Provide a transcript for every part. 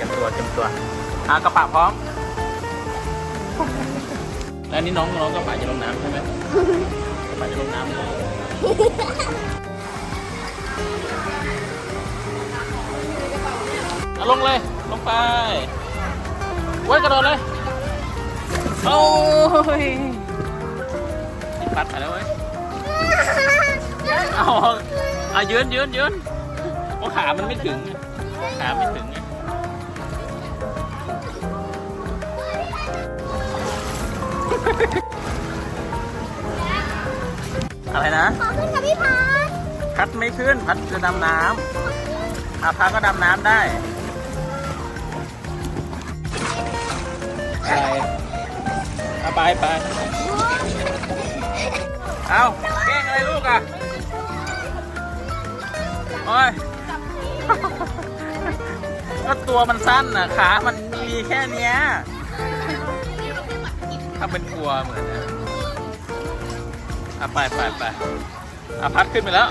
รียมตัวเตรียมตัวอ่ากระปะพร้อม แล้วอันนี่น้องน้องกระปะจะลงน้ำใช่ไหมกระปะจะลงน้ำเลยเอาลงเลย ลงไปโว้ยกระโดดเลย โอ้ยติดปัดไปแล้วเว้ยเอาเอายืนยืนยืนเพราะขามันไม่ถึงไงขาไม่ถึงไง อะไรนะ ขอขึ้นกับพี่พัดพัดไม่ขึ้น พัดจะดำน้ำอาพัดก็ดำน้ำได้ไปเอาไปไปเอาแกล้งอะไรลูกอะโอ้ยก็ตัวมันสั้นน่ะขา มันมีแค่เนี้ยถ้าเป็นกลัวเหมือนนะ อะไปไปไปอะพัดขึ้นไปแล้ว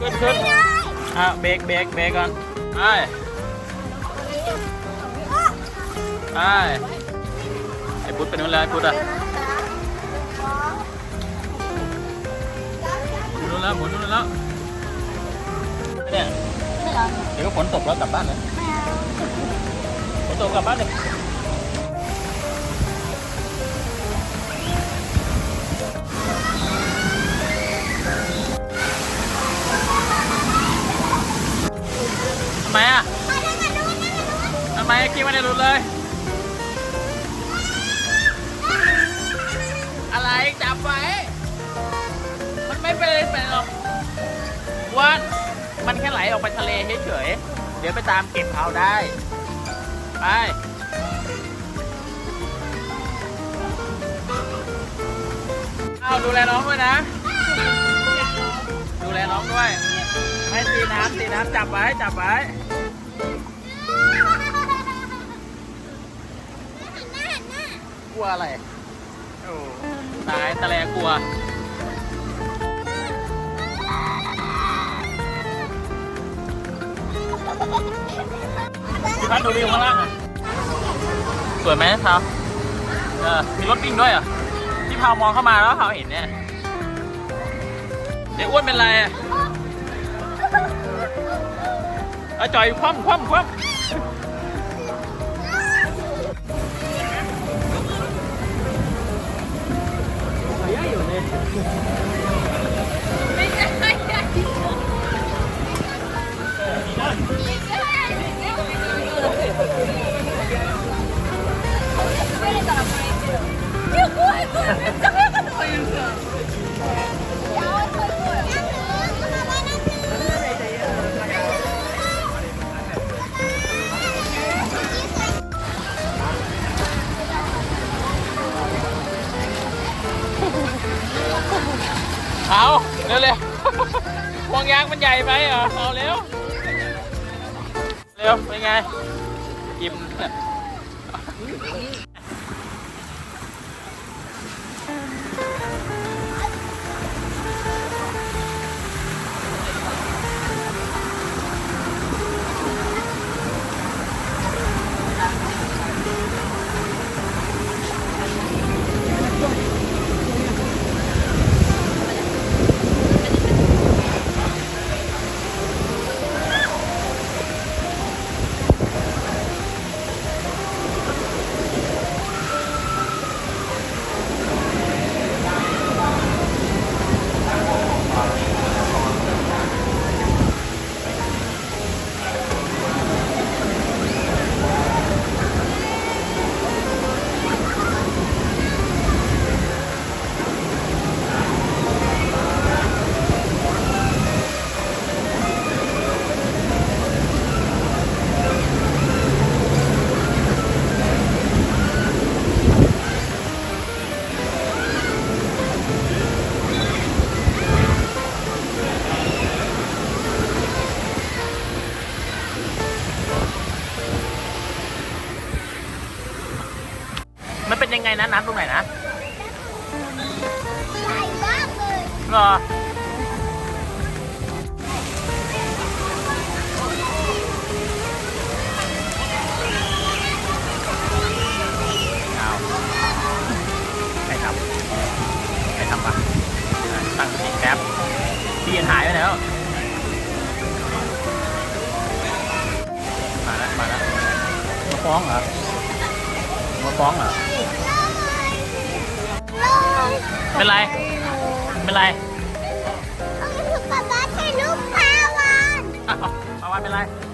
ขึ้นขึ้นอะเบรกเบรกเบรกก่อนไปไปไอ้พุทธไปนู้นเลยไอ้พุทธอะหมุนนู้นแล้วหมุนนู้นแล้วเนี่ย เดี๋ยวก็ฝนตกแล้วกลับบ้านเลยฝนตกกลับบ้านเลยทำไมอะทำไมกินไม่ได้รู้เลย ค่ไหลออกไปทะเลเฉยๆ เดี๋ยวไปตามเก็บเอาได้ ไปเอาดูแลน้องด้วยนะ ดูแลน้องด้วย ไม่ตีน้ำตีน้ำจับไว้จับไว้กลัวอะไร โอ้ตายตะแลกลัว พี่พัดดูวิวข้างล่างหน่อยสวยไหมเท้าเออมีรถวิ่งด้วยเหรอะพี่พาวมองเข้ามาแล้วพาวเห็นเนี่ยเด็กอ้วนเป็นไรอะเอาจอยคว่ำคว่ำคว่ำเยอะ เอาเร็วเร็วๆห่วงยางมันใหญ่ไปเหรอเอาเร็ว เร็วเป็นไง อิ่ม นเป็นยังไงนะน้ำตรงไหนนะเหรอเอาใครทำใครทำปะตั้งสติแป๊บพี่หายไปแล้ว มาแล้วมาแล้วมาฟ้องเหรอมาฟ้องเหรอ เป็นไร เป็นไรเอาไปถูกกับบ้านให้ลูกพาวานอ้าวปาวานเป็นไรเ